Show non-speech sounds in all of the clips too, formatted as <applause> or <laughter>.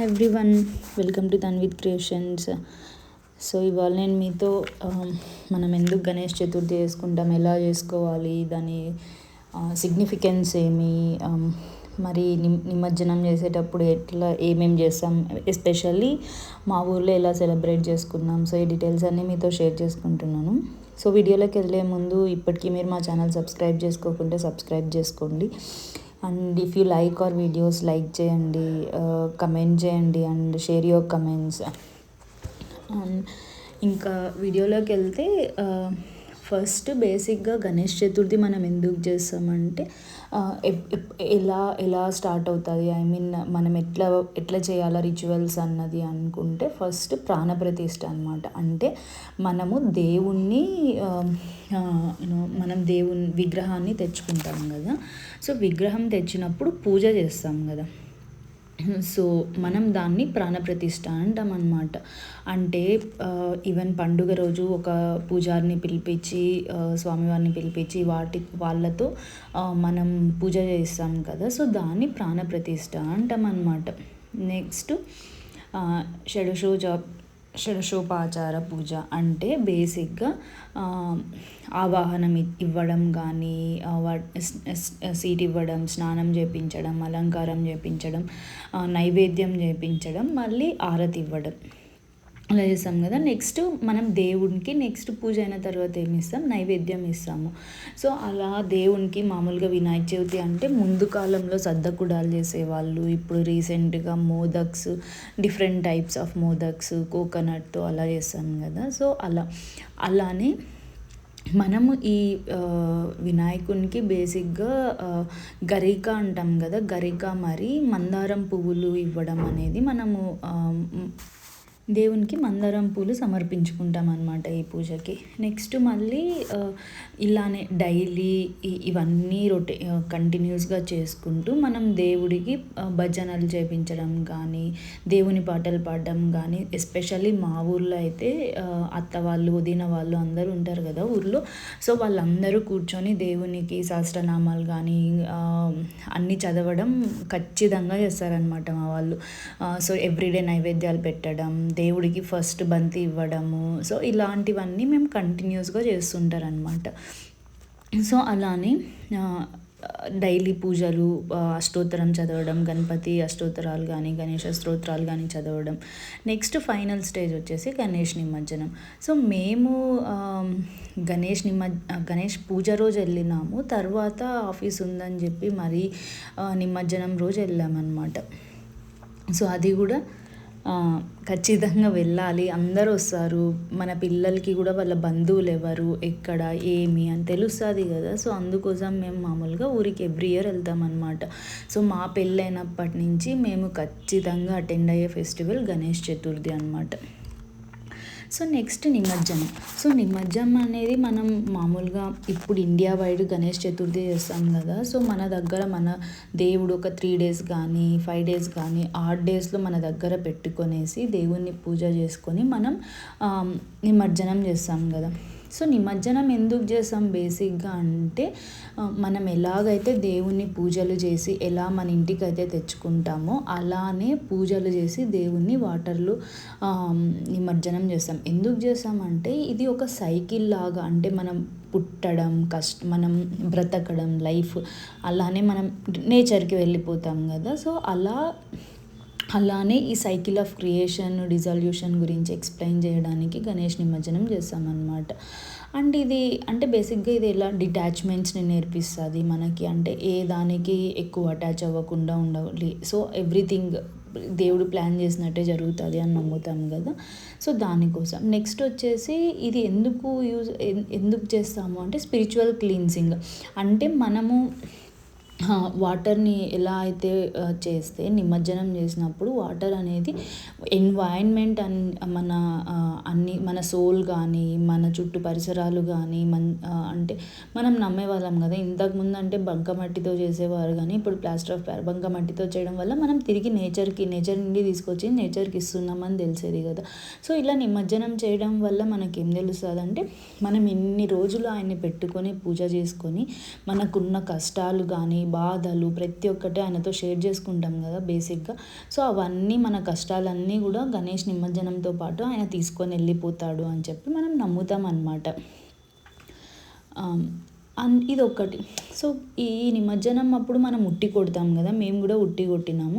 Everyone welcome to Tanvith creations so ఇవాళ నేను మీతో um, మనం ఎందుకు గణేష్ చతుర్థి చేసుకుంటాం ఎలా చేసుకోవాలి దాని సిగ్నిఫికెన్స్ ఏమి um, మరి నిమ్ నిమజ్జనం చేసేటప్పుడు ఎట్లా ఏమేమి చేస్తాం ఎస్పెషల్లీ మా ఊర్లో ఎలా సెలబ్రేట్ చేసుకున్నాం సో ఈ డీటెయిల్స్ అన్నీ మీతో షేర్ చేసుకుంటున్నాను. సో వీడియోలోకి వెళ్ళే ముందు ఇప్పటికీ మీరు మా ఛానల్ సబ్స్క్రైబ్ చేసుకోకుంటే సబ్స్క్రైబ్ చేసుకోండి. And if you like our videos like చేయండి కమెంట్ చేయండి and share your comments and ఇంకా వీడియోలోకి వెళ్తే ఫస్ట్ బేసిక్గా గణేష్ చతుర్థి మనం ఎందుకు చేస్తామంటే ఎలా ఎలా స్టార్ట్ అవుతుంది? ఐ మీన్ మనం ఎట్లా ఎట్లా చేయాలా రిచువల్స్ అన్నది అనుకుంటే ఫస్ట్ ప్రాణప్రతిష్ఠ అనమాట అంటే మనము దేవుణ్ణి మనం దేవుని విగ్రహాన్ని తెచ్చుకుంటాం కదా. సో విగ్రహం తెచ్చినప్పుడు పూజ చేస్తాం కదా. సో మనం దాన్ని ప్రాణప్రతిష్ఠ అంటాం అనమాట అంటే ఈవెన్ పండుగ రోజు ఒక పూజారిని పిలిపించి స్వామివారిని పిలిపించి వాటి వాళ్ళతో మనం పూజ చేస్తాం కదా. సో దాన్ని ప్రాణప్రతిష్ఠ అంటాం అనమాట నెక్స్ట్ షడుషోజ షడశోపాచార పూజ అంటే బేసిక్గా ఆవాహనం ఇవ్వడం కానీ సీట్ ఇవ్వడం స్నానం చేయించడం అలంకారం చేయించడం నైవేద్యం చేయించడం మళ్ళీ ఆరతి ఇవ్వడం. అలా చేస్తాం కదా. నెక్స్ట్ మనం దేవునికి నెక్స్ట్ పూజ అయిన తర్వాత ఏమి ఇస్తాం నైవేద్యం ఇస్తాము సో అలా దేవునికి మామూలుగా వినాయక చవితి అంటే ముందు కాలంలో సద్దకుడాలు చేసేవాళ్ళు ఇప్పుడు రీసెంట్గా modaks different types of modaks coconut అలా చేస్తాం కదా. సో అలా అలానే మనము ఈ వినాయకునికి బేసిక్గా గరిక అంటాం కదా. గరిక మరి మందారం పువ్వులు ఇవ్వడం అనేది మనము దేవునికి మందారం పూలు సమర్పించుకుంటాం అనమాట ఈ పూజకి. నెక్స్ట్ మళ్ళీ ఇలానే డైలీ ఇవన్నీ రొటే కంటిన్యూస్గా చేసుకుంటూ మనం దేవుడికి భజనలు చేపించడం కానీ దేవుని పాటలు పాడడం కానీ ఎస్పెషల్లీ మా ఊర్లో అయితే అత్త వాళ్ళు వదిన వాళ్ళు అందరూ ఉంటారు కదా ఊర్లో. సో వాళ్ళందరూ కూర్చొని దేవునికి సహస్రనామాలు కానీ అన్నీ చదవడం ఖచ్చితంగా చేస్తారనమాట మా వాళ్ళు. సో ఎవ్రీడే నైవేద్యాలు పెట్టడం దేవుడికి ఫస్ట్ బంతి ఇవ్వడము. సో ఇలాంటివన్నీ మేము కంటిన్యూస్గా చేస్తుంటారనమాట సో అలానే డైలీ పూజలు అష్టోత్తరం చదవడం గణపతి అష్టోత్తరాలు కానీ గణేష స్తోత్రాలు కానీ చదవడం. నెక్స్ట్ ఫైనల్ స్టేజ్ వచ్చేసి గణేష్ నిమజ్జనం. సో మేము గణేష్ నిమజ్ గణేష్ పూజ రోజు వెళ్ళినాము. తర్వాత ఆఫీస్ ఉందని చెప్పి మరీ నిమజ్జనం రోజు వెళ్ళామన్నమాట. సో అది కూడా ఖచ్చితంగా వెళ్ళాలి. అందరూ వస్తారు. మన పిల్లలకి కూడా వాళ్ళ బంధువులు ఎవరు ఎక్కడ ఏమి అని తెలుస్తుంది కదా. సో అందుకోసం మేము మామూలుగా ఊరికి ఎవ్రీ ఇయర్ వెళ్తామన్నమాట. సో మా పెళ్ళైనప్పటి నుంచి మేము ఖచ్చితంగా అటెండ్ అయ్యే ఫెస్టివల్ గణేష్ చతుర్థి అనమాట సో నెక్స్ట్ నిమజ్జనం. సో నిమజ్జనం అనేది మనం మామూలుగా ఇప్పుడు ఇండియా వైడ్ గణేష్ చతుర్థి చేస్తాం కదా. సో మన దగ్గర మన దేవుడు ఒక త్రీ డేస్ కానీ ఫైవ్ డేస్ కానీ ఆర్ట్ డేస్లో మన దగ్గర పెట్టుకొనేసి దేవుణ్ణి పూజ చేసుకొని మనం నిమజ్జనం చేస్తాం కదా. సో నిమజ్జనం ఎందుకు చేస్తాం బేసిక్గా అంటే మనం ఎలాగైతే దేవుణ్ణి పూజలు చేసి ఎలా మన ఇంటికి అయితే తెచ్చుకుంటామో అలానే పూజలు చేసి దేవుణ్ణి వాటర్లు నిమజ్జనం చేస్తాం. ఎందుకు చేస్తామంటే ఇది ఒక సైకిల్ లాగా అంటే మనం పుట్టడం కష్ట మనం బ్రతకడం లైఫ్ అలానే మనం నేచర్కి వెళ్ళిపోతాం కదా. సో అలా అలానే ఈ సైకిల్ ఆఫ్ క్రియేషన్ డిజల్యూషన్ గురించి ఎక్స్ప్లెయిన్ చేయడానికి గణేష్ నిమజ్జనం చేస్తామన్నమాట అండ్ ఇది అంటే బేసిక్గా ఇది ఎలా డిటాచ్మెంట్స్ని నేర్పిస్తుంది మనకి అంటే ఏ దానికి ఎక్కువ అటాచ్ అవ్వకుండా ఉండాలి. సో ఎవ్రీథింగ్ దేవుడు ప్లాన్ చేసినట్టే జరుగుతుంది అని నమ్ముతాం కదా. సో దానికోసం. నెక్స్ట్ వచ్చేసి ఇది ఎందుకు యూజ్ ఎందుకు చేస్తాము అంటే స్పిరిచువల్ క్లీన్సింగ్. అంటే మనము వాటర్ని ఎలా అయితే చేస్తే నిమజ్జనం చేసినప్పుడు వాటర్ అనేది ఎన్వైర్న్మెంట్ అన్ మన అన్ని మన సోల్ కానీ మన చుట్టూ పరిసరాలు కానీ మన్ అంటే మనం నమ్మేవాళ్ళం కదా. ఇంతకుముందు అంటే బంకమట్టితో చేసేవారు కానీ ఇప్పుడు ప్లాస్టర్ ఆఫ్ బంకమట్టితో చేయడం వల్ల మనం తిరిగి నేచర్కి నేచర్ నుండి తీసుకొచ్చి నేచర్కి ఇస్తున్నామని తెలిసేది కదా. సో ఇలా నిమజ్జనం చేయడం వల్ల మనకేం తెలుస్తుంది అంటే మనం ఇన్ని రోజులు ఆయన్ని పెట్టుకొని పూజ చేసుకొని మనకున్న కష్టాలు కానీ బాధలు ప్రతి ఒక్కటి ఆయనతో షేర్ చేసుకుంటాం కదా బేసిక్గా. సో అవన్నీ మన కష్టాలన్నీ కూడా గణేష్ నిమజ్జనంతో పాటు ఆయన తీసుకొని వెళ్ళిపోతాడు అని చెప్పి మనం నమ్ముతాం అన్నమాట. అన్ ఇది ఒకటి సో ఈ నిమజ్జనం అప్పుడు మనం ఉట్టి కొడతాం కదా మేము కూడా ఉట్టి కొట్టినాము.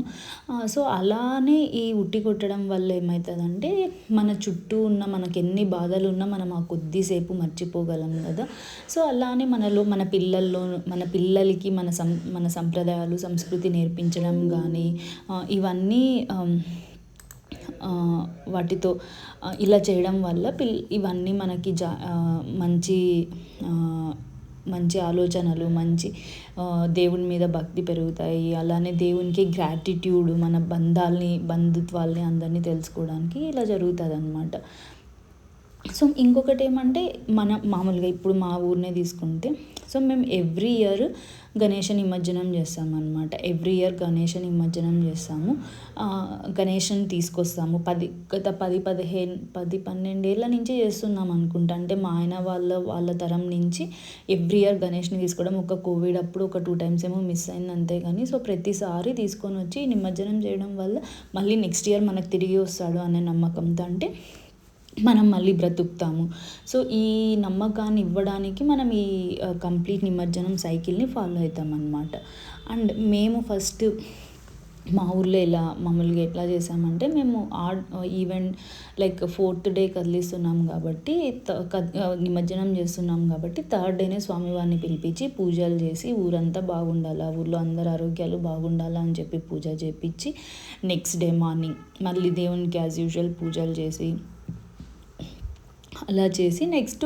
సో అలానే ఈ ఉట్టి కొట్టడం వల్ల ఏమవుతుందంటే మన చుట్టూ ఉన్న మనకి ఎన్ని బాధలు ఉన్నా మనం ఆ కొద్దిసేపు మర్చిపోగలం కదా. సో అలానే మనలో మన పిల్లల్లో మన పిల్లలకి మన సం మన సంప్రదాయాలు సంస్కృతి నేర్పించడం కానీ ఇవన్నీ వాటితో ఇలా చేయడం వల్ల పిల్ ఇవన్నీ మనకి జా మంచి మంచి ఆలోచనలు మంచి దేవుని మీద భక్తి పెరుగుతాయి. అలానే దేవునికి గ్రాటిట్యూడ్ మన బంధాలని బంధుత్వాల్ని అందరినీ తెలుసుకోవడానికి ఇలా జరుగుతుంది అనమాట సో ఇంకొకటి ఏమంటే మన మామూలుగా ఇప్పుడు మా ఊరినే తీసుకుంటే సో మేము ఎవ్రీ ఇయర్ గణేష నిమజ్జనం చేస్తామన్నమాట. ఎవ్రీ ఇయర్ గణేష నిమజ్జనం చేస్తాము. గణేషని తీసుకొస్తాము. పది గత పది పదిహేను పది పన్నెండేళ్ళ నుంచి చేస్తున్నాం అనుకుంటా. అంటే మా ఆయన వాళ్ళ వాళ్ళ తరం నుంచి ఎవ్రీ ఇయర్ గణేష్ని తీసుకోవడం ఒక కోవిడ్ అప్పుడు ఒక టూ టైమ్స్ ఏమో మిస్ అయింది అంతే కానీ సో ప్రతిసారి తీసుకొని వచ్చి నిమజ్జనం చేయడం వల్ల మళ్ళీ నెక్స్ట్ ఇయర్ మనకు తిరిగి వస్తాడు అనే నమ్మకంతో అంటే మనం మళ్ళీ బ్రతుకుతాము. సో ఈ నమ్మకాన్ని ఇవ్వడానికి మనం ఈ కంప్లీట్ నిమజ్జనం సైకిల్ని ఫాలో అవుతాం అన్నమాట అండ్ మేము ఫస్ట్ మా ఊర్లో ఎలా మామూలుగా ఎట్లా చేసామంటే మేము ఆ ఈవెంట్ లైక్ ఫోర్త్ డే కదిలిస్తున్నాం కాబట్టి నిమజ్జనం చేస్తున్నాం కాబట్టి థర్డ్ డేనే స్వామివారిని పిలిపించి పూజలు చేసి ఊరంతా బాగుండాలా ఊర్లో అందరు ఆరోగ్యాలు బాగుండాలా అని చెప్పి పూజ చేపించి నెక్స్ట్ డే మార్నింగ్ మళ్ళీ దేవునికి యాజ్ యూజువల్ పూజలు చేసి అలా చేసి నెక్స్ట్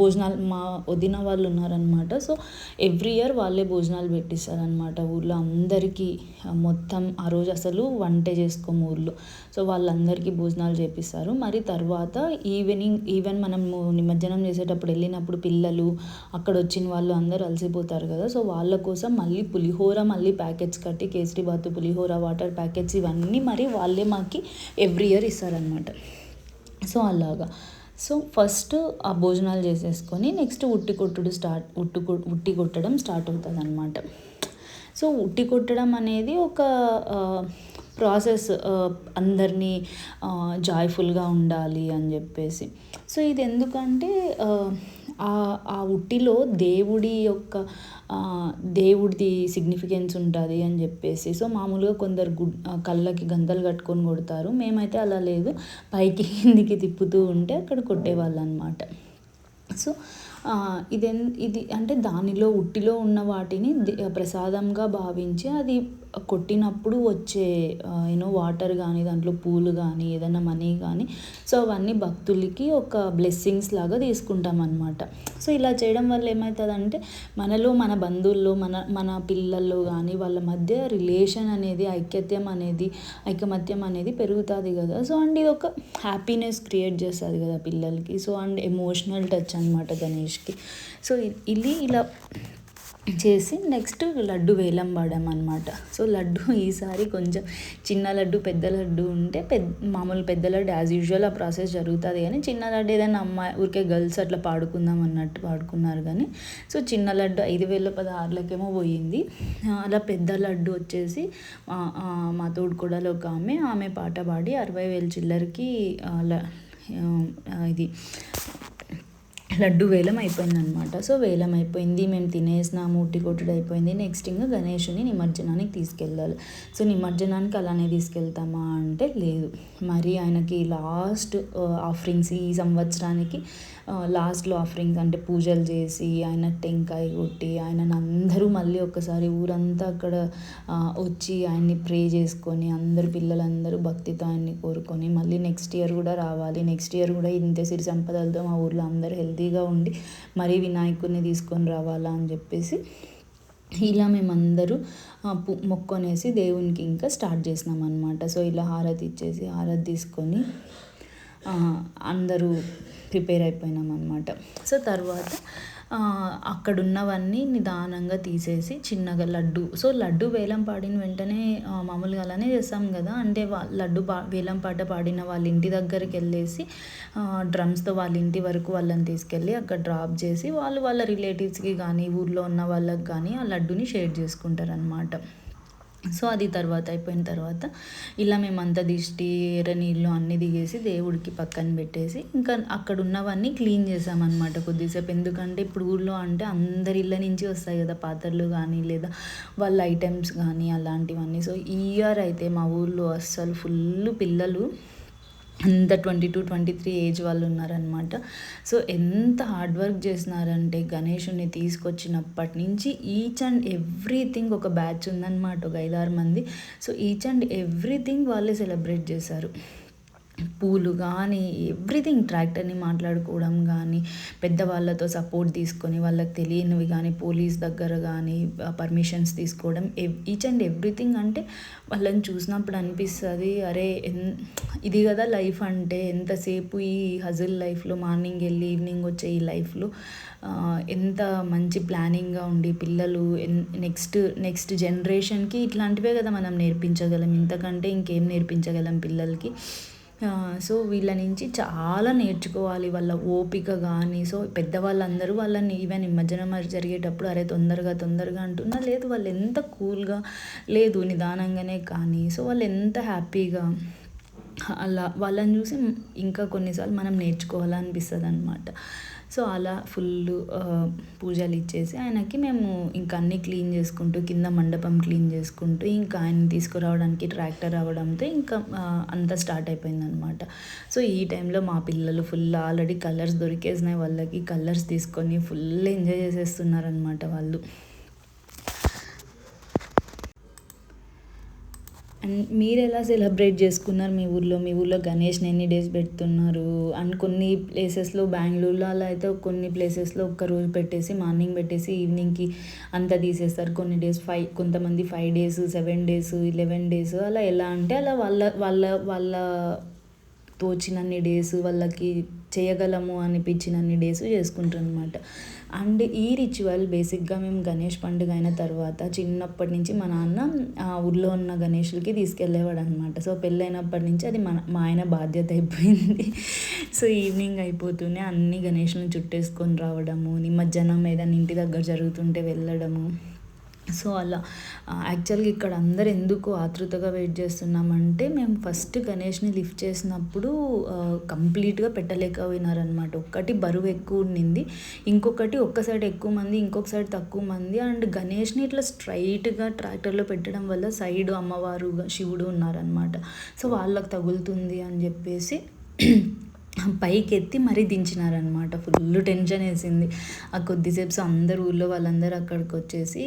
భోజనాలు మా వదిన వాళ్ళు ఉన్నారనమాట సో ఎవ్రీ ఇయర్ వాళ్ళే భోజనాలు పెట్టిస్తారనమాట ఊర్లో. అందరికీ మొత్తం ఆ రోజు అసలు వంటే చేసుకోము ఊర్లో. సో వాళ్ళందరికీ భోజనాలు చేపిస్తారు. మరి తర్వాత ఈవినింగ్ ఈవెన్ మనము నిమజ్జనం చేసేటప్పుడు వెళ్ళినప్పుడు పిల్లలు అక్కడ వచ్చిన వాళ్ళు అందరూ అలసిపోతారు కదా. సో వాళ్ళ కోసం మళ్ళీ పులిహోర మళ్ళీ ప్యాకెట్స్ కట్టి కేసరి బాతు పులిహోర వాటర్ ప్యాకెట్స్ ఇవన్నీ మరి వాళ్ళే మాకి ఎవ్రీ ఇయర్ ఇస్తారనమాట సో అలాగా. సో ఫస్ట్ ఆ భోజనాలు చేసేసుకొని నెక్స్ట్ ఉట్టి కొట్టుడు స్టార్ట్ ఉట్టు ఉట్టి కొట్టడం స్టార్ట్ అవుతుంది అనమాట సో ఉట్టి కొట్టడం అనేది ఒక ప్రాసెస్ అందరినీ జాయ్ఫుల్గా ఉండాలి అని చెప్పేసి. సో ఇది ఎందుకంటే ఆ ఉట్టిలో దేవుడి యొక్క దేవుడిది సిగ్నిఫికెన్స్ ఉంటుంది అని చెప్పేసి. సో మామూలుగా కొందరు గు కళ్ళకి గంతలు కట్టుకొని కొడతారు. మేమైతే అలా లేదు. పైకి <laughs> కిందికి తిప్పుతూ ఉంటే అక్కడ కొట్టేవాళ్ళు అనమాట సో ఇది ఇది అంటే దానిలో ఉట్టిలో ఉన్న వాటిని ప్రసాదంగా భావించి అది కొట్టినప్పుడు వచ్చే యూనో వాటర్ కానీ దాంట్లో పూలు కానీ ఏదైనా మనీ కానీ సో అవన్నీ భక్తులకి ఒక బ్లెస్సింగ్స్ లాగా తీసుకుంటాం అనమాట సో ఇలా చేయడం వల్ల ఏమవుతుందంటే మనలో మన బంధువుల్లో మన మన పిల్లల్లో కానీ వాళ్ళ మధ్య రిలేషన్ అనేది ఐక్యత్యం అనేది ఐకమత్యం అనేది పెరుగుతుంది కదా. సో అండ్ ఇది ఒక హ్యాపీనెస్ క్రియేట్ చేస్తుంది కదా పిల్లలకి. సో అండ్ ఎమోషనల్ టచ్ అనమాట గణేష్కి. సో ఇది ఇలా చేసి నెక్స్ట్ లడ్డు వేలం పాడాం అనమాట సో లడ్డు ఈసారి కొంచెం చిన్న లడ్డు పెద్ద లడ్డు ఉంటే పెద్ద మామూలు పెద్ద లడ్డు యాజ్ యూజువల్ ఆ ప్రాసెస్ జరుగుతుంది కానీ చిన్న లడ్డు ఏదైనా అమ్మాయి ఊరికే గర్ల్స్ అట్లా పాడుకుందాం అన్నట్టు పాడుకున్నారు కానీ సో చిన్న లడ్డు ఐదు వేల పదహారులకేమో పోయింది. అలా పెద్ద లడ్డు వచ్చేసి మా తోడుకోడలో ఒక ఆమె ఆమె పాట పాడి అరవై వేల చిల్లరకి ఇది లడ్డు వేలం అయిపోయిందనమాట సో వేలం అయిపోయింది మేము తినేసినాము ఉట్టి కొట్టుడు అయిపోయింది. నెక్స్ట్ ఇంకా గణేషుని నిమజ్జనానికి తీసుకెళ్ళాలి. సో నిమజ్జనానికి అలానే తీసుకెళ్తామా అంటే లేదు. మరి ఆయనకి లాస్ట్ ఆఫరింగ్స్ ఈ సంవత్సరానికి లాస్ట్లో ఆఫరింగ్స్ అంటే పూజలు చేసి ఆయన టెంకాయ కొట్టి ఆయనను అందరూ మళ్ళీ ఒక్కసారి ఊరంతా అక్కడ వచ్చి ఆయన్ని ప్రే చేసుకొని అందరు పిల్లలందరూ భక్తితో ఆయన్ని కోరుకొని మళ్ళీ నెక్స్ట్ ఇయర్ కూడా రావాలి. నెక్స్ట్ ఇయర్ కూడా ఇంతే సిరి సంపదలతో మా ఊర్లో అందరూ రద్దీగా ఉండి మరీ వినాయకుడిని తీసుకొని రావాలా? అని చెప్పేసి ఇలా మేమందరూ మొక్కొనేసి దేవునికి ఇంకా స్టార్ట్ చేసినాం అనమాట సో ఇలా హారతి ఇచ్చేసి హారతి తీసుకొని అందరూ ప్రిపేర్ అయిపోయినాం అనమాట సో తర్వాత అక్కడున్నవన్నీ నిదానంగా తీసేసి చిన్నగా లడ్డు. సో లడ్డు వేలం పాడిన వెంటనే మామూలుగా అలానే చేస్తాం కదా. అంటే లడ్డు పా వేలం పాట పాడిన వాళ్ళ ఇంటి దగ్గరికి వెళ్ళేసి డ్రమ్స్తో వాళ్ళ ఇంటి వరకు వాళ్ళని తీసుకెళ్ళి అక్కడ డ్రాప్ చేసి వాళ్ళు వాళ్ళ రిలేటివ్స్కి కానీ ఊర్లో ఉన్న వాళ్ళకి కానీ ఆ లడ్డుని షేర్ చేసుకుంటారనమాట సో అది తర్వాత అయిపోయిన తర్వాత ఇలా మేమంతా దిష్టి ఎర్ర నీళ్ళు అన్నీ దిగేసి దేవుడికి పక్కన పెట్టేసి ఇంకా అక్కడ ఉన్నవన్నీ క్లీన్ చేసామన్నమాట కొద్దిసేపు. ఎందుకంటే ఇప్పుడు ఊళ్ళో అంటే అందరి ఇళ్ళ నుంచి వస్తాయి కదా పాత్రలు కానీ లేదా వాళ్ళ ఐటమ్స్ కానీ అలాంటివన్నీ. సో ఈ ఇయర్ అయితే మా ఊళ్ళో అస్సలు ఫుల్ పిల్లలు అంత twenty two twenty three age వాళ్ళు ఉన్నారనమాట సో ఎంత హార్డ్ వర్క్ చేసినారంటే గణేషుని తీసుకొచ్చినప్పటి నుంచి ఈచ్ అండ్ ఎవ్రీథింగ్ ఒక బ్యాచ్ ఉందన్నమాట ఒక ఐదారు మంది. సో ఈచ్ అండ్ ఎవ్రీథింగ్ వాళ్ళే సెలబ్రేట్ చేశారు. పూలు కానీ ఎవ్రీథింగ్ ట్రాక్టర్ని మాట్లాడుకోవడం కానీ పెద్దవాళ్ళతో సపోర్ట్ తీసుకొని వాళ్ళకి తెలియనివి కానీ పోలీస్ దగ్గర కానీ పర్మిషన్స్ తీసుకోవడం ఈచ్ అండ్ ఎవ్రీథింగ్ అంటే వాళ్ళని చూసినప్పుడు అనిపిస్తుంది అరే ఎన్ ఇది కదా లైఫ్ అంటే ఎంతసేపు ఈ హజిల్ లైఫ్లో మార్నింగ్ వెళ్ళి ఈవినింగ్ వచ్చే ఈ లైఫ్లో ఎంత మంచి ప్లానింగ్గా ఉండి పిల్లలు నెక్స్ట్ నెక్స్ట్ జనరేషన్కి ఇట్లాంటివే కదా మనం నేర్పించగలం ఇంతకంటే ఇంకేం నేర్పించగలం పిల్లలకి? సో వీళ్ళ నుంచి చాలా నేర్చుకోవాలి వాళ్ళ ఓపిక కానీ సో పెద్దవాళ్ళందరూ వాళ్ళని ఈవెన్ నిమజ్జనం జరిగేటప్పుడు అరే తొందరగా తొందరగా అంటున్నా లేదు వాళ్ళు ఎంత కూల్గా లేదు నిదానంగానే కానీ. సో వాళ్ళు ఎంత హ్యాపీగా అలా వాళ్ళని చూసి ఇంకా కొన్నిసార్లు మనం నేర్చుకోవాలనిపిస్తుంది అనమాట సో అలా ఫుల్ పూజలు ఇచ్చేసి ఆయనకి మేము ఇంకా అన్నీ క్లీన్ చేసుకుంటూ కింద మండపం క్లీన్ చేసుకుంటూ ఇంకా ఆయన తీసుకురావడానికి ట్రాక్టర్ అవ్వడంతో ఇంకా అంతా స్టార్ట్ అయిపోయిందనమాట. సో ఈ టైంలో మా పిల్లలు ఫుల్ ఆల్రెడీ కలర్స్ దొరికేసినాయి వాళ్ళకి కలర్స్ తీసుకొని ఫుల్ ఎంజాయ్ చేసేస్తున్నారనమాట వాళ్ళు. అండ్ మీరు ఎలా సెలబ్రేట్ చేసుకున్నారు మీ ఊర్లో? మీ ఊర్లో గణేష్ని ఎన్ని డేస్ పెడుతున్నారు? అండ్ కొన్ని ప్లేసెస్లో బెంగళూరులో అలా అయితే కొన్ని ప్లేసెస్లో ఒక్క రోజు పెట్టేసి మార్నింగ్ పెట్టేసి ఈవినింగ్కి అంతా తీసేస్తారు. కొన్ని డేస్ ఫైవ్ కొంతమంది five days seven days eleven days అలా ఎలా అంటే అలా వాళ్ళ వాళ్ళ వాళ్ళ తోచినన్ని డేస్ వాళ్ళకి చేయగలము అనిపించినన్ని డేస్ చేసుకుంటారు అనమాట అండ్ ఈ రిచువల్ బేసిక్గా మేము గణేష్ పండుగ అయిన తర్వాత చిన్నప్పటి నుంచి మా నాన్న ఆ ఊర్లో ఉన్న గణేషులకి తీసుకెళ్ళేవాడు అనమాట సో పెళ్ళైనప్పటి నుంచి అది మన మా ఆయన బాధ్యత అయిపోయింది. సో ఈవినింగ్ అయిపోతూనే అన్ని గణేషులను చుట్టేసుకొని రావడము నిమజ్జనం ఏదైనా ఇంటి దగ్గర జరుగుతుంటే వెళ్ళడము. సో అలా. యాక్చువల్గా ఇక్కడ అందరు ఎందుకు ఆతృతగా వెయిట్ చేస్తున్నామంటే మేము ఫస్ట్ గణేష్ని లిఫ్ట్ చేసినప్పుడు కంప్లీట్గా పెట్టలేకపోయినారనమాట ఒక్కటి బరువు ఎక్కువ ఉండింది. ఇంకొకటి ఒక్క సైడ్ ఎక్కువ మంది ఇంకొక సైడ్ తక్కువ మంది. అండ్ గణేష్ని ఇట్లా స్ట్రైట్గా ట్రాక్టర్లో పెట్టడం వల్ల సైడ్ అమ్మవారు శివుడు ఉన్నారనమాట సో వాళ్ళకి తగులుతుంది అని చెప్పేసి పైకెత్తి మరీ దించినారనమాట ఫుల్ టెన్షన్ వేసింది. ఆ కొద్దిసేపు అందరు ఊళ్ళో వాళ్ళందరూ అక్కడికి వచ్చేసి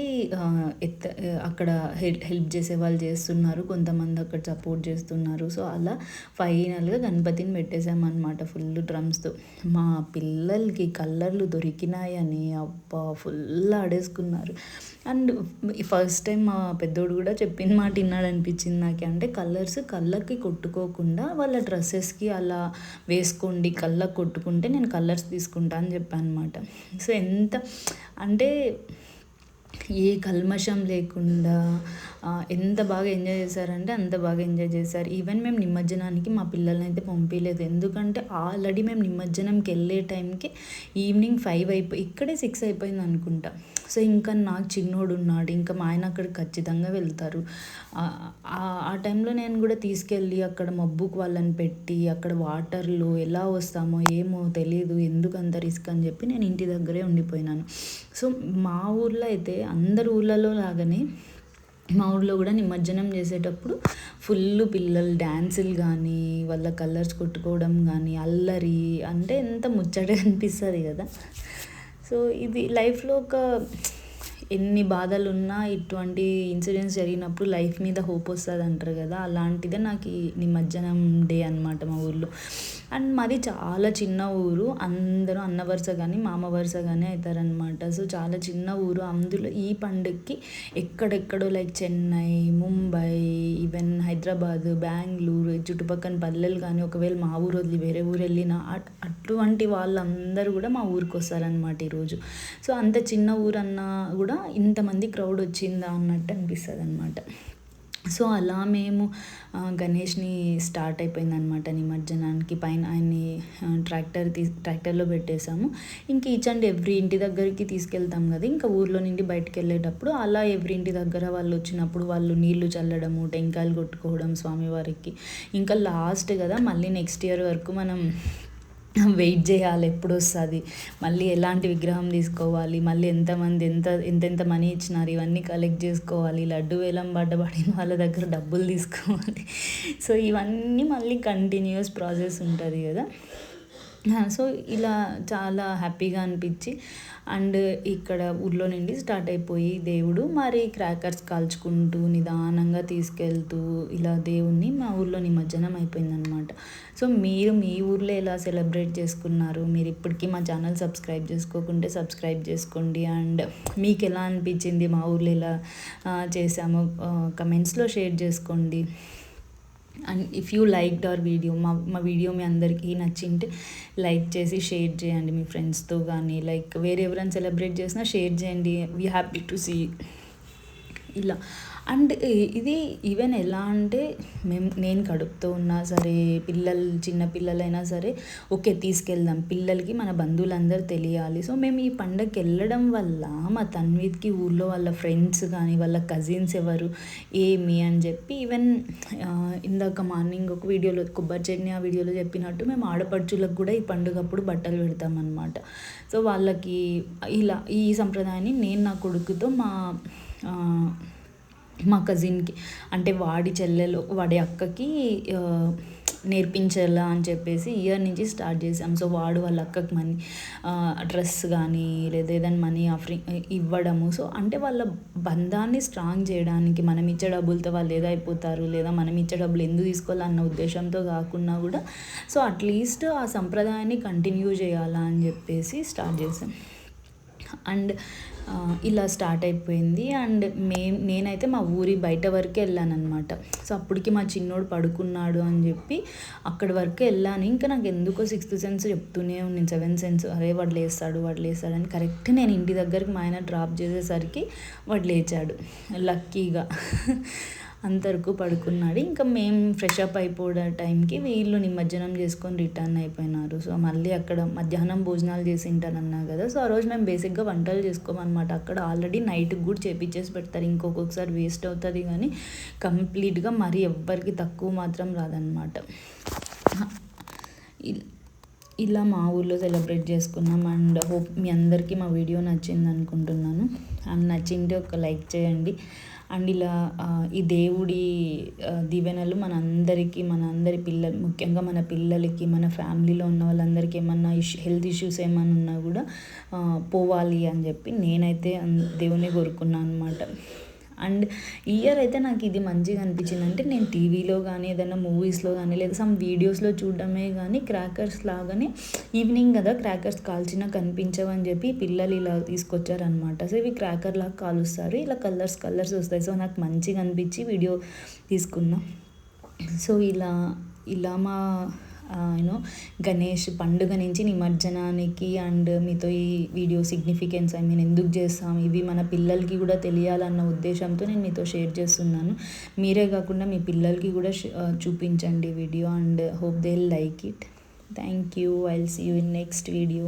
ఎత్త అక్కడ హెల్ప్ హెల్ప్ చేసే వాళ్ళు చేస్తున్నారు. కొంతమంది అక్కడ సపోర్ట్ చేస్తున్నారు. సో అలా ఫైనల్గా గణపతిని పెట్టేశామన్నమాట ఫుల్ డ్రమ్స్తో. మా పిల్లలకి కలర్లు దొరికినాయని అబ్బా ఫుల్ ఆడేసుకున్నారు. అండ్ ఫస్ట్ టైం మా పెద్దోడు కూడా చెప్పిన మాట విన్నాడు అనిపించింది నాకు. అంటే కలర్స్ కళ్ళకి కొట్టుకోకుండా వాళ్ళ డ్రెస్సెస్కి అలా వేసుకోండి కళ్ళకు కొట్టుకుంటే నేను కలర్స్ తీసుకుంటా అని చెప్పాను అనమాట సో ఎంత అంటే ఏ కల్మషం లేకుండా ఎంత బాగా ఎంజాయ్ చేశారంటే అంత బాగా ఎంజాయ్ చేశారు. ఈవెన్ మేము నిమజ్జనానికి మా పిల్లల్ని అయితే పంపించలేదు ఎందుకంటే ఆల్రెడీ మేము నిమజ్జనంకి వెళ్ళే టైంకి ఈవినింగ్ ఫైవ్ అయిపోయి ఇక్కడే సిక్స్ అయిపోయింది అనుకుంటా. సో ఇంకా నాకు చిన్నోడు ఉన్నాడు. ఇంకా మా ఆయన అక్కడికి ఖచ్చితంగా వెళ్తారు. ఆ టైంలో నేను కూడా తీసుకెళ్ళి అక్కడ మబ్బుకు వాళ్ళని పెట్టి అక్కడ వాటర్లో ఎలా వస్తామో ఏమో తెలియదు ఎందుకు అంత రిస్క్ అని చెప్పి నేను ఇంటి దగ్గరే ఉండిపోయినాను. సో మా ఊర్లో అయితే అందరు ఊళ్ళలో లాగానే మా ఊళ్ళో కూడా నిమజ్జనం చేసేటప్పుడు ఫుల్ పిల్లలు డ్యాన్సులు కానీ వాళ్ళ కలర్స్ కొట్టుకోవడం కానీ అల్లరి అంటే ఎంత ముచ్చటగా అనిపిస్తుంది కదా. సో ఇది లైఫ్లో ఒక ఎన్ని బాధలున్నా ఇటువంటి ఇన్సిడెంట్స్ జరిగినప్పుడు లైఫ్ మీద హోప్ వస్తుంది అంటారు కదా. అలాంటిదే నాకు ఈ నిమజ్జనం డే అనమాట మా ఊర్లో. అండ్ మాది చాలా చిన్న ఊరు. అందరూ అన్న వరుస కానీ మామ వరుస కానీ అవుతారనమాట సో చాలా చిన్న ఊరు. అందులో ఈ పండుగకి ఎక్కడెక్కడో లైక్ చెన్నై ముంబై ఈవెన్ హైదరాబాద్ బెంగళూరు చుట్టుపక్కల పల్లెలు కానీ ఒకవేళ మా ఊరు వదిలి వేరే ఊరు వెళ్ళిన అటువంటి వాళ్ళందరూ కూడా మా ఊరికి వస్తారనమాట ఈరోజు. సో అంత చిన్న ఊరు అన్నా కూడా ఇంతమంది క్రౌడ్ వచ్చిందా అన్నట్టు అనిపిస్తుంది అనమాట సో అలా మేము గణేష్ని స్టార్ట్ అయిపోయింది అనమాట నిమజ్జనానికి. పైన ఆయన్ని ట్రాక్టర్ తీ ట్రాక్టర్లో పెట్టేశాము. ఇంక ఈచ్ అండ్ ఎవ్రీ ఇంటి దగ్గరికి తీసుకెళ్తాం కదా ఇంకా ఊర్లో నుండి బయటకు వెళ్ళేటప్పుడు అలా ఎవ్రీ ఇంటి దగ్గర వాళ్ళు వచ్చినప్పుడు వాళ్ళు నీళ్ళు చల్లడము టెంకాయలు కొట్టుకోవడం స్వామివారికి. ఇంకా లాస్ట్ కదా మళ్ళీ నెక్స్ట్ ఇయర్ వరకు మనం వెయిట్ చేయాలి ఎప్పుడు వస్తుంది మళ్ళీ ఎలాంటి విగ్రహం తీసుకోవాలి? మళ్ళీ ఎంతమంది ఎంత ఎంతెంత మనీ ఇచ్చినారు? ఇవన్నీ కలెక్ట్ చేసుకోవాలి. లడ్డు వేలం పడ్డబడిన వాళ్ళ దగ్గర డబ్బులు తీసుకోవాలి. సో ఇవన్నీ మళ్ళీ కంటిన్యూస్ ప్రాసెస్ ఉంటుంది కదా. <laughs> సో ఇలా చాలా హ్యాపీగా అనిపించి అండ్ ఇక్కడ ఊర్లో నుండి స్టార్ట్ అయిపోయి దేవుడు మరి క్రాకర్స్ కాల్చుకుంటూ నిదానంగా తీసుకెళ్తూ ఇలా దేవుణ్ణి మా ఊర్లో నిమజ్జనం అయిపోయిందనమాట సో మీరు మీ ఊర్లో ఎలా సెలబ్రేట్ చేసుకున్నారు? మీరు ఇప్పటికీ మా ఛానల్ సబ్స్క్రైబ్ చేసుకోకుంటే సబ్స్క్రైబ్ చేసుకోండి. అండ్ మీకు ఎలా అనిపించింది? మా ఊర్లో ఎలా చేసామో కమెంట్స్లో షేర్ చేసుకోండి. And if you like our video మా మా వీడియో మీ అందరికీ నచ్చింటే లైక్ చేసి షేర్ చేయండి మీ ఫ్రెండ్స్తో కానీ లైక్ వేరే ఎవరైనా సెలబ్రేట్ చేసినా షేర్ చేయండి. వీ హ్యాపీ టు సీ ఇలా. అండ్ ఇది ఈవెన్ ఎలా అంటే మేము నేను కడుపుతో ఉన్నా సరే పిల్లలు చిన్న పిల్లలైనా సరే ఓకే తీసుకెళ్దాం. పిల్లలకి మన బంధువులందరూ తెలియాలి. సో మేము ఈ పండగకి వెళ్ళడం వల్ల మా తన్వీత్కి ఊళ్ళో వాళ్ళ ఫ్రెండ్స్ కానీ వాళ్ళ కజిన్స్ ఎవరు ఏమి అని చెప్పి ఈవెన్ ఇందాక మార్నింగ్ ఒక వీడియోలో కొబ్బరి చట్నీ ఆ వీడియోలో చెప్పినట్టు మేము ఆడపడుచులకు కూడా ఈ పండుగప్పుడు బట్టలు పెడతామన్నమాట. సో వాళ్ళకి ఇలా ఈ సంప్రదాయాన్ని నేను నా కొడుకుతో మా మా కజిన్కి. అంటే వాడి చెల్లెలు వాడి అక్కకి నేర్పించాలా అని చెప్పేసి ఇయర్ నుంచి స్టార్ట్ చేసాం సో వాడు వాళ్ళ అక్కకి మనీ డ్రెస్ కానీ లేదా ఏదైనా మనీ ఆఫరింగ్ ఇవ్వడము. సో అంటే వాళ్ళ బంధాన్ని స్ట్రాంగ్ చేయడానికి మనం ఇచ్చే డబ్బులతో వాళ్ళు ఏదైపోతారు లేదా మనం ఇచ్చే డబ్బులు ఎందుకు తీసుకోవాలన్న ఉద్దేశంతో కాకుండా కూడా సో అట్లీస్ట్ ఆ సంప్రదాయాన్ని కంటిన్యూ చేయాలా అని చెప్పేసి స్టార్ట్ చేసాం అండ్ ఇలా స్టార్ట్ అయిపోయింది. అండ్ మేం నేనైతే మా ఊరి బయట వరకే వెళ్ళాను అనమాట సో అప్పటికి మా చిన్నోడు పడుకున్నాడు అని చెప్పి అక్కడి వరకే వెళ్ళాను. ఇంకా నాకు ఎందుకో సిక్స్త్ సెన్స్ చెప్తూనే ఉంది సెవెంత్ సెన్స్ అరే వాడు లేస్తాడు వాడు లేస్తాడు అని కరెక్ట్ నేను ఇంటి దగ్గరికి మా ఆయన డ్రాప్ చేసేసరికి వాడు లేచాడు. లక్కీగా. అంతవరకు పడుకున్నాడు. ఇంకా మేము ఫ్రెష్ అప్ అయిపోయే టైంకి వీళ్ళు నిమజ్జనం చేసుకొని రిటర్న్ అయిపోయినారు. సో మళ్ళీ అక్కడ మధ్యాహ్నం భోజనాలు చేసి ఉంటానన్నా కదా సో ఆ రోజు మేము బేసిక్గా వంటలు చేసుకోమన్నమాట. అక్కడ ఆల్రెడీ నైట్కి కూడా చేపించేసి పెడతారు. ఇంకొకసారి వేస్ట్ అవుతుంది కానీ కంప్లీట్గా మరీ ఎవ్వరికి తక్కువ మాత్రం రాదనమాట ఇలా మా ఊర్లో సెలబ్రేట్ చేసుకున్నాం. అండ్ హోప్ మీ అందరికీ మా వీడియో నచ్చింది అనుకుంటున్నాను అండ్ నచ్చింటే ఒక లైక్ చేయండి. అండ్ ఇలా ఈ దేవుడి దీవెనలు మన అందరికీ మన అందరి పిల్లలు ముఖ్యంగా మన పిల్లలకి మన ఫ్యామిలీలో ఉన్న వాళ్ళందరికీ ఏమన్నా ఇష్యూ హెల్త్ ఇష్యూస్ ఏమన్నా ఉన్నా కూడా పోవాలి అని చెప్పి నేనైతే దేవుని కోరుకున్నాను అనమాట అండ్ ఇయర్ అయితే నాకు ఇది మంచిగా అనిపించింది. అంటే నేను టీవీలో కానీ ఏదైనా మూవీస్లో కానీ లేదా సమ్ వీడియోస్లో చూడడమే కానీ క్రాకర్స్ లాగానే ఈవినింగ్ కదా క్రాకర్స్ కాల్చినా కనిపించవని చెప్పి పిల్లలు ఇలా తీసుకొచ్చారనమాట సో ఇవి క్రాకర్ లాగా కాలుస్తారు. ఇలా కలర్స్ కలర్స్ వస్తాయి. సో నాకు మంచిగా అనిపించి వీడియో తీసుకున్నా. సో ఇలా ఇలా మా యూనో గణేష్ పండుగ నుంచి నిమజ్జనానికి అండ్ మీతో ఈ వీడియో సిగ్నిఫికెన్స్ ఐ మీన్ ఎందుకు చేస్తాం? ఇవి మన పిల్లలకి కూడా తెలియాలన్న ఉద్దేశంతో నేను మీతో షేర్ చేస్తున్నాను. మీరే కాకుండా మీ పిల్లలకి కూడా చూపించండి video and hope they like it thank you I see you in next video